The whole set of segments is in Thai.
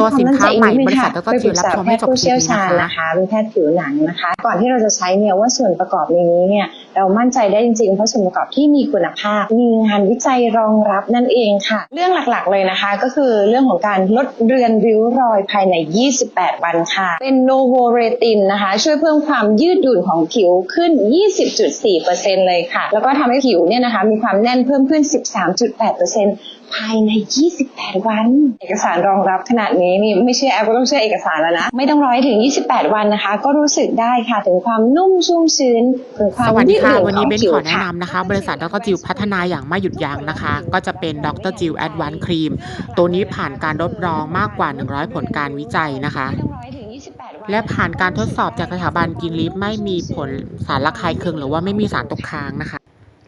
ตัวสินค้าใหม่บริษัทดไปรปจิรึวกรับษาชมแพให้ทย์จบผู้คลิเชี่ปยวนี้ชาญนะคะนะคะเป็นแพทย์ผิวหนังนะคะ ก่อนที่เราจะใช้เนี่ยว่าส่วนประกอบในนี้เนี่ยเรามั่นใจได้จริงๆ เพราะส่วนประกอบที่มีคุณภาพ มีงานวิจัยรองรับนั่นเองค่ะ เรื่องหลักๆเลยนะคะ ก็คือเรื่องของการลดเรือนริ้วรอยภายใน 28 วันค่ะ เป็นโนโวเรตินนะคะ ช่วยเพิ่มความยืดหยุ่นของผิวขึ้น 20.4%เลยค่ะ แล้วก็ทำให้ผิวเนี่ยนะคะมีความแน่นเพิ่มขึ้น 13.8% ภายใน 28 วัน เอกสารรองรับขนาดนี้นี่ไม่เชื่อแอปก็ต้องเชื่อเอกสารแล้วนะ ไม่ต้องรอให้ถึง 28 วันนะคะ ก็รู้สึกได้ค่ะถึงความนุ่มชุ่มชื้นถึงความสวัสดีค่ะยืดหยุ่วันนี้ของเบนผิวขอแนะค่ะนำนะคะ บริษัทดรจิวพัฒนาอย่างไม่หยุดยั้งนะคะ ก็จะเป็นดรจิวแอดวานครีมตัวนี้ผ่านการรับรองมากกว่า 100 ผลการวิจัยนะคะไม่ต้องรอให้ถึง28วันและผ่านการทดสอบจากสถาบันกินลิฟไม่มีผลสารระคายเคืองหรือว่าไม่มีสารตกค้างนะคะ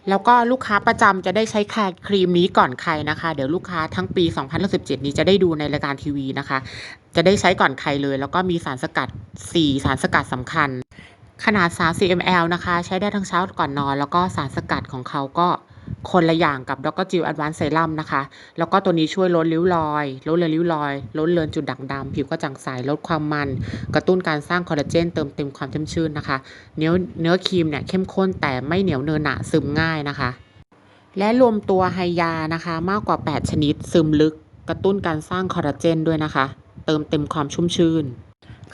แล้วก็ลูกค้าประจำจะได้ใช้แครครีมนี้ก่อนใครนะคะ เดี๋ยวลูกค้าทั้งปี 2017 นี้จะได้ดูในรายการทีวีนะคะ จะได้ใช้ก่อนใครเลย แล้วก็มีสารสกัด 4 สารสกัดสำคัญ ขนาด 30 ml นะคะ ใช้ได้ทั้งเช้าก่อนนอน แล้วก็สารสกัดของเขาก็ คนละอย่างกับดรจิวแอดวานซ์เซรั่มนะคะ แล้วก็ตัวนี้ช่วยลดริ้วรอย ลดเลือนริ้วรอย ลดเลือนจุดด่างดำผิวกระจ่างใส ลดความมัน กระตุ้นการสร้างคอลลาเจนเติมเต็มความชุ่มชื่นนะคะ เนื้อเนื้อครีมเนี่ยเข้มข้นแต่ไม่เหนียวเนินหนะซึมง่ายนะคะ และรวมตัวไฮยานะคะมากกว่า 8 ชนิด ซึมลึก กระตุ้นการสร้างคอลลาเจนด้วยนะคะ เติมเต็มความชุ่มชื่น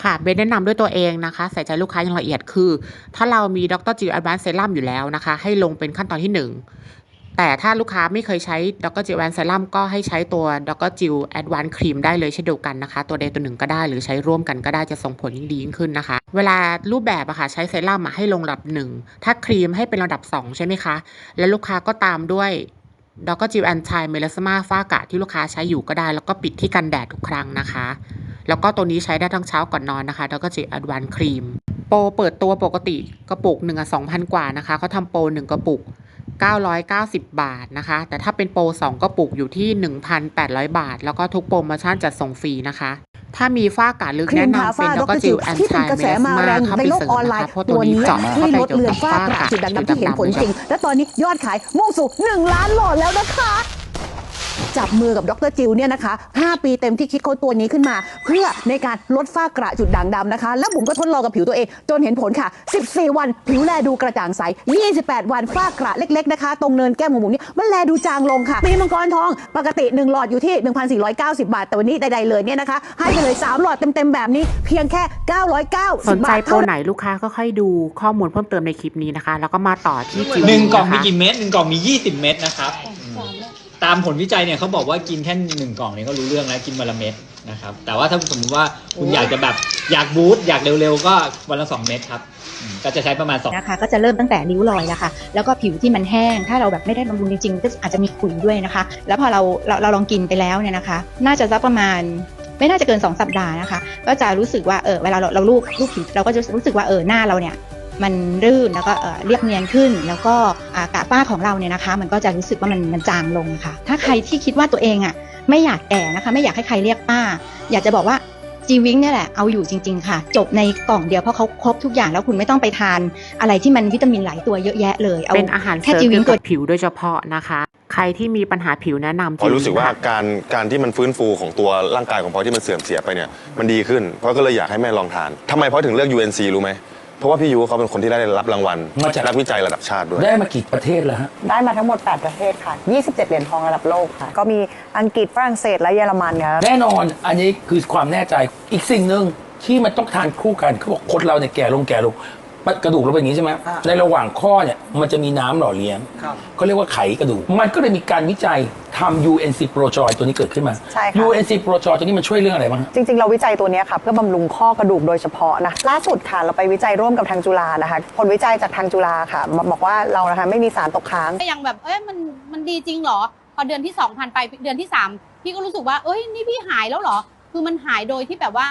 ค่ะเบนแนะนำด้วยตัวเองนะคะ ใส่ใจลูกค้าอย่างละเอียดคือ ถ้าเรามีดรจิวแอดวานซ์เซรั่มอยู่แล้วนะคะ ให้ลงเป็นขั้นตอนที่ 1 แต่ถ้าลูกค้าไม่เคยใช้ดรจิวแอดวนเซรั่มก็ให้ใช้ตัวดรจิวแอดวานครีมได้เลยเช่นเดียวกันนะคะ ตัวใดตัวหนึ่งก็ได้หรือใช้ร่วมกันก็ได้จะส่งผลดีขึ้นนะคะ เวลารูปแบบอะค่ะใช้เซรั่มให้ลงระดับหนึ่งถ้าครีมให้เป็นระดับ 2 ใช่ไหมคะ แล้วลูกค้าก็ตามด้วยดอกจิวแอนตี้เมลสมาฝ้ากะที่ลูกค้าใช้อยู่ก็ได้ แล้วก็ปิดที่กันแดดทุกครั้งนะคะ แล้วก็ตัวนี้ใช้ได้ทั้งเช้าก่อนนอนนะคะดอกจิวแอดวานครีมโปรเปิดตัวปกติกระปุกหนึ่งอะสองพันกว่านะคะเขาทำโปรหนึ่งกระปุก 990 บาทนะคะ แต่ถ้าเป็นโปร2กระปุกอยู่ที่ 1,800 บาท แล้วก็ทุกโปรโมชั่นจัดส่งฟรีนะคะ ถ้ามีฝ้ากระลึกครีแนะมทานำเป็นฝ้าดดอกรจิจิววแอนที่ตี้เป็นกระเมแสลสมามาแรงเข้าในไปโลกเสริอมอนนะไลน์คะเพราะตัตัววนี้นี้เจาะช่วยเข้าลไปดเลือนฝ้ากระจุดด่างดำที่เห็นผลจริง และตอนนี้ยอดขายมุ่งสู่ 1 ล้านโหลดแล้วนะคะ จับมือกับดรจิวเนี่ยนะคะ 5 ปีเต็มที่คิดค้นตัวนี้ขึ้นมา เพื่อในการลดฝ้ากระจุดด่างดำนะคะ แล้วบุ๋มก็ทดลองกับผิวตัวเอง จนเห็นผลค่ะ 14 วันผิวแลดูกระจ่างใส 28 วันฝ้ากระเล็กๆนะคะ ตรงเนินแก้มของบุ๋มนี่มันแลดูจางลงค่ะปีมังกรทองปกติ1หลอดอยู่ที่ 1,490 บาท แต่วันนี้ใดๆเลยเนี่ยนะคะให้ไปเลย3หลอดเต็มๆแบบนี้เพียงแค่ 990สนใจบาทโปรไหนลูกค้าก็ค่อยดูข้อมูลเพิ่มเติมในคลิปนี้นะคะ แล้วก็มาต่อที่จิวหนึ่งกล่องมีนะคะกี่เม็ดหนึ่งกล่องมี 20 เม็ดนะครับอืม ตามผลวิจัยเนี่ยเขาบอกว่ากินแค่หนึ่งกล่องเนี่ยก็รู้เรื่องแล้วกินวันละเม็ดนะครับ แต่ว่าถ้าสมมติว่าคุณอยากจะแบบอยากบูสต์อยากเร็วๆ ก็วันละสองเม็ดครับอืมก็จะใช้ประมาณสอง นะคะก็จะเริ่มตั้งแต่ริ้วรอยแล้วค่ะแล้วก็ผิวที่มันแห้ง ถ้าเราแบบไม่ได้บำรุงจริงๆก็อาจจะมีขุยด้วยนะคะ แล้วพอเราเราเราลองกินไปแล้วเนี่ยนะคะ น่าจะสักประมาณไม่น่าจะเกิน 2 สัปดาห์นะคะ ก็จะรู้สึกว่าเออเวลาเราเราลูบลูบผิวเราก็จะรู้สึกว่าเออหน้าเราเนี่ย มันรื่นแล้วก็เออเรียบเนียนขึ้น แล้วก็อ่ากระฝ้าของเราเนี่ยนะคะ มันก็จะรู้สึกว่ามันมันจางลงค่ะ ถ้าใครที่คิดว่าตัวเองอะไม่อยากแก่นะคะ ไม่อยากให้ใครเรียกป้า อยากจะบอกว่าจีวิงเนี่ยแหละเอาอยู่จริง ๆ ค่ะ จบในกล่องเดียวเพราะเขาครบทุกอย่างแล้วคุณไม่ต้องไปทาน อะไรที่มันวิตามินหลายตัวเยอะแยะเลยเอาเป็นอาหารเสแค่ริมจีวิเกี่งยวตัวกับผิวโดยเฉพาะนะคะ ใครที่มีปัญหาผิวแนะนำพอรู้สึกว่าจิวนะคะการการที่มันฟื้นฟูของตัวร่างกายของพลอยที่มันเสื่อมเสียไปเนี่ยมันดีขึ้นเพราะก็เลยอยากให้แม่ลองทานทำไมพลอยถึงเลือก UNC รู้ไหม เพราะว่าพี่ยูเขาเป็นคนที่ได้รับรางวัลมาจาก นักวิจัยระดับชาติด้วย ได้มากี่ประเทศแล้วฮะ ได้มาทั้งหมด 8 ประเทศค่ะ 27 เหรียญทองระดับโลกค่ะ ก็มีอังกฤษฝรั่งเศสและเยอรมันค่ะ แน่นอนอันนี้คือความแน่ใจอีกสิ่งหนึ่งที่มันต้องทานคู่กันเขาบอกคนเราเนี่ยแก่ลงแก่ลงมัน กระดูกเราเป็นอย่างนี้ใช่ไหมในระหว่างข้อเนี่ยมันจะมีน้ำหล่อเลี้ยงเขาเรียกว่าไขกระดูก มันก็เลยมีการวิจัยทำ UNC Pro Joy ตัวนี้เกิดขึ้นมา ใช่ค่ะ UNC Pro Joy ตัวนี้มันช่วยเรื่องอะไรบ้างฮะ จริง ๆ เราวิจัยตัวเนี้ยค่ะ เพื่อบำรุงข้อกระดูกโดยเฉพาะนะล่าสุดค่ะ เราไปวิจัยร่วมกับทางจุฬานะคะ ผลวิจัยจากทางจุฬาค่ะมาบอกว่าเรานะคะไม่มีสารตกค้าง ก็ยังแบบ เอ้ย มัน มันดีจริงเหรอ พอเดือนที่สองผ่านไป เดือนที่สามพี่ก็รู้สึกว่า เอ้ย นี่พี่หายแล้วเหรอ คือมันหายโดยที่แบบว่า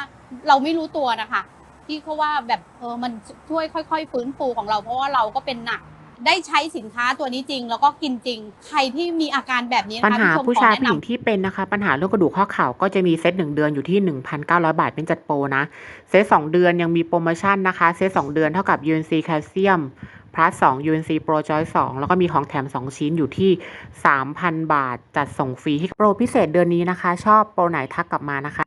เราไม่รู้ตัวนะคะ พี่เขาว่าแบบเออมันช่วยค่อย ๆ ฟื้นฟูของเรา เพราะว่าเราก็เป็นหนักได้ใช้สินค้าตัวนี้จริง แล้วก็กินจริง ใครที่มีอาการแบบนี้นะคะปัญหาพี่ชมผู้ขอชายแนะผู้หญิงนำที่เป็นนะคะ ปัญหาเรื่องกระดูกข้อเข่าก็จะมีเซตหนึ่งเดือนอยู่ที่ 1,900 บาทเป็นจัดโปรนะ เซตสองเดือนยังมีโปรโมชั่นนะคะ เซตสองเดือนเท่ากับ UNC แคลเซียม plus 2 UNC Pro Joy 2 แล้วก็มีของแถม 2 ชิ้นอยู่ที่ 3,000 บาท จัดส่งฟรีที่โปรพิเศษเดือนนี้นะคะ ชอบโปรไหนทักกลับมานะคะ